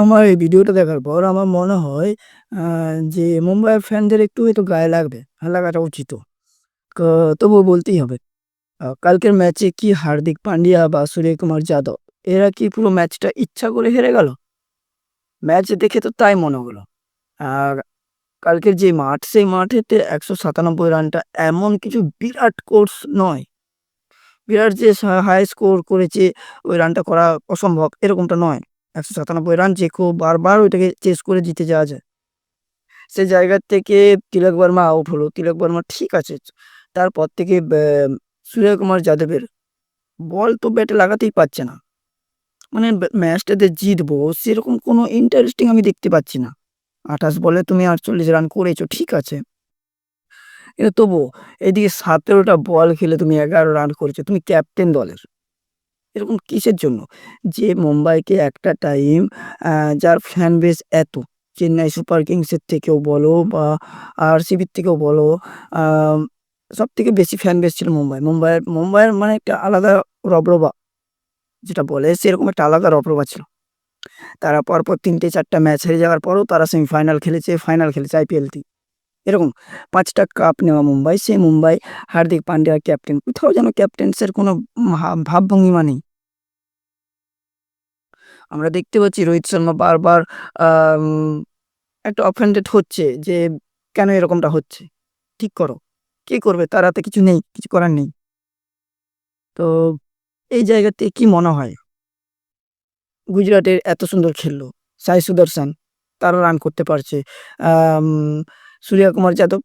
আমার এই ভিডিওটা দেখার পর আমার মনে হয় যে মুম্বাইয়ের ফ্যানদের একটু হয়তো গায়ে লাগবে। লাগাটা উচিতও। ক, তবুও বলতেই হবে। কালকের ম্যাচে কি হার্দিক পান্ডিয়া বা সূর্যকুমার যাদব, এরা কি পুরো ম্যাচটা ইচ্ছা করে হেরে গেল? ম্যাচ দেখে তো তাই মনে হলো। আর কালকের যে মাঠ, সেই মাঠেতে ১৯৭ রানটা এমন কিছু বিরাট কোর্স নয়। বিরাট যে হাই স্কোর করেছে, ওই রানটা করা অসম্ভব, এরকমটা নয়। ১৯৭ রান যে কেউ বারবার ওইটাকে চেস করে জিতে যাওয়া যায়। সে জায়গা থেকে তিলক বর্মা আউট হলো। তিলক বর্মা ঠিক আছে। তারপর থেকে সূর্যকুমার যাদবের বল তো ব্যাটে লাগাতেই পারছে না। মানে ম্যাচটাতে জিতবো, সেরকম কোনো ইন্টারেস্টিং আমি দেখতে পাচ্ছি না। ২৮ বলে তুমি ৪৮ রান করেছ, ঠিক আছে। কিন্তু তবুও, এদিকে ১৭ টা বল খেলে তুমি ১১ রান করেছ। তুমি ক্যাপ্টেন দলের। এরকম কিসের জন্য? যে মুম্বাইকে একটা টাইম যার ফ্যান বেস এত, চেন্নাই সুপার কিংসের থেকেও বলো বা আর আরসিবির থেকেও বলো সব থেকে বেশি ফ্যান বেস ছিল মুম্বাই। মুম্বাইয়ের মুম্বাইয়ের মানে একটা আলাদা রবরবা যেটা বলে সেরকম একটা আলাদা রবরবা ছিল। তারা পরপর ৩ টে ৪ টা ম্যাচ হেরে যাওয়ার পরেও তারা সেমিফাইনাল খেলেছে, ফাইনাল খেলেছে আইপিএলটি। এরকম পাঁচটা কাপ নেওয়া মুম্বাই, সেই মুম্বাই হার্দিক পান্ডিয়া ক্যাপ্টেন। কোথাও যেন ক্যাপ্টেন্সের কোনো ভাবভঙ্গিমা নেই। আমরা দেখতে পাচ্ছি রোহিত শর্মা বারবার একটা অফেন্ডেড হচ্ছে যে কেন এরকমটা হচ্ছে? ঠিক করো। কে করবে? তার হাতে কিছু নেই, কিছু করার নেই। তো এই জায়গাতে কি মনে হয়? গুজরাটের এত সুন্দর খেললো। সাই সুদর্শন তারা রান করতে পারছে। আম সূর্যকুমার যাদব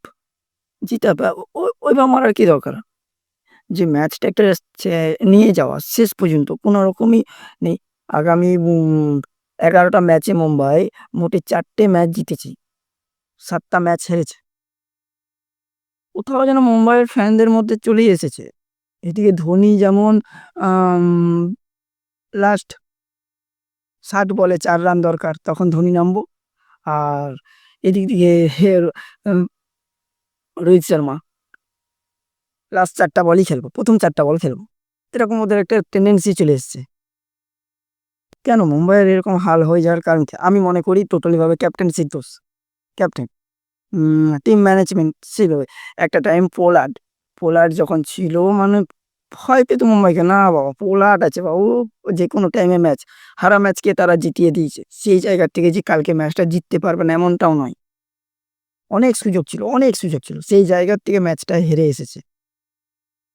জিতা ওইভাবে মারার কি দরকার? যে ম্যাচটা একটা নিয়ে যাওয়া, শেষ পর্যন্ত, কোনো রকমই নেই। আগামী এগারোটা ম্যাচে মুম্বাই মোটে চারটে ম্যাচ জিতেছে। সাতটা ম্যাচ হেরেছে। কোথাও যেন মুম্বাইয়ের ফ্যানদের মধ্যে চলেই এসেছে। এদিকে ধোনি যেমন লাস্ট ৬০ বলে ৪ রান দরকার, তখন ধোনি নামবো। আর এদিক দিয়ে রোহিত শর্মা লাস্ট ৪ টা বলই খেলব। ১ম ৪ টা বল খেলব। এরকম ওদের একটা টেনডেন্সি চলে এসছে। কেন মুম্বাইয়ের এরকম হাল হয়ে যাওয়ার কারণ আমি মনে করি টোটালি ভাবে ক্যাপ্টেন্সির দোষ। ক্যাপ্টেন। টিম ম্যানেজমেন্ট সেভাবে। একটা টাইম পোলার্ড, পোলার্ড যখন ছিল মানে ভয় পেত মুম্বাইকে। না বাবা পোলার্ড আছে বাবু যেকোনো টাইমে ম্যাচ। হারা ম্যাচকে তারা জিতিয়ে দিয়েছে। সেই জায়গা থেকে যে কালকে ম্যাচটা জিততে পারবে না এমনটাও নয়। অনেক সুযোগ ছিল, অনেক সুযোগ ছিল। সেই জায়গার থেকে ম্যাচটা হেরে এসেছে।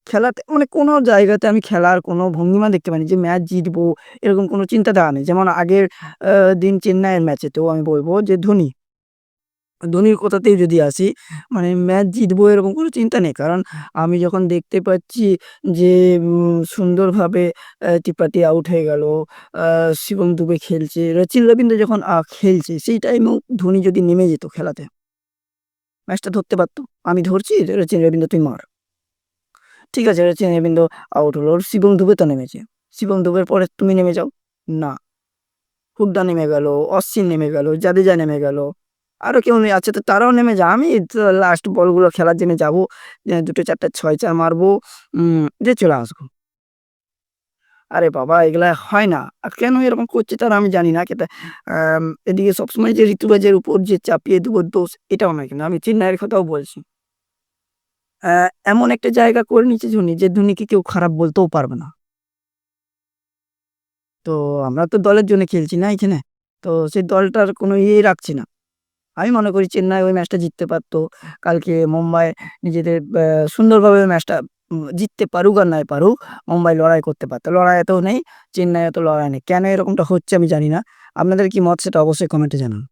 খেলাতে মানে কোনো জায়গাতে আমি খেলার কোনো ভঙ্গিমা দেখতে পাইনি যে ম্যাচ জিতবো এরকম কোনো চিন্তাধারা নেই। যেমন আগের দিন চেন্নাইয়ের ম্যাচেতেও আমি বলব যে ধোনি। ধোনির কথাতেই যদি আসি মানে ম্যাচ জিতবো এরকম কোনো চিন্তা নেই। কারণ আমি যখন দেখতে পাচ্ছি যে সুন্দরভাবে ত্রিপাঠী আউট হয়ে গেল, শিবম দুবে খেলছে, রচিন রবীন্দ্র যখন খেলছে সেই টাইমেও ধোনি যদি নেমে যেত খেলাতে ম্যাচটা ধরতে পারতো আমি ধরছি রচিন রবীন্দ্র তুই মার। ঠিক আছে রচিন রবীন্দ্র আউট হলো। শিবম দুবে তো নেমেছে। শিবম দুবের পরে তুমি নেমে যাও। না। হুডা নেমে গেল, অশ্বিন নেমে গেল, জাদেজা নেমে গেল। আরও কেউ নে আছে তো তারাও নেমে যায়। আমি লাস্ট বলগুলো খেলার জন্য যাব। দুটো ২ ছয় ৪ টা ৬ চার মারবো। দিয়ে চলে আসব। আরে বাবা, এগুলা হয় না। কেন এরকম করছে তারা আমি জানি না। আম, এদিকে সবসময় যে ঋতুরাজের উপর যে চাপিয়ে দেবো দোষ, এটাও নয় কিন্তু আমি চেন্নাইয়ের কথাও বলছি। এমন একটা জায়গা করে নিয়েছে ধোনি যে ধোনিকে কেউ খারাপ বলতেও পারবে না। তো আমরা তো দলের জন্য খেলছি না এখানে। তো সেই দলটার কোনো ইয়ে রাখছি না। আমি মনে করি চেন্নাই ওই ম্যাচটা জিততে পারতো। কালকে মুম্বাই নিজেদের সুন্দরভাবে ওই ম্যাচটা জিততে পারুক আর নাই পারুক, মুম্বাই লড়াই করতে পারতো লড়াই এতও নেই, চেন্নাই এত লড়াই নেই। কেন এরকমটা হচ্ছে আমি জানি না। আপনাদের কি মত সেটা অবশ্যই কমেন্টে জানান।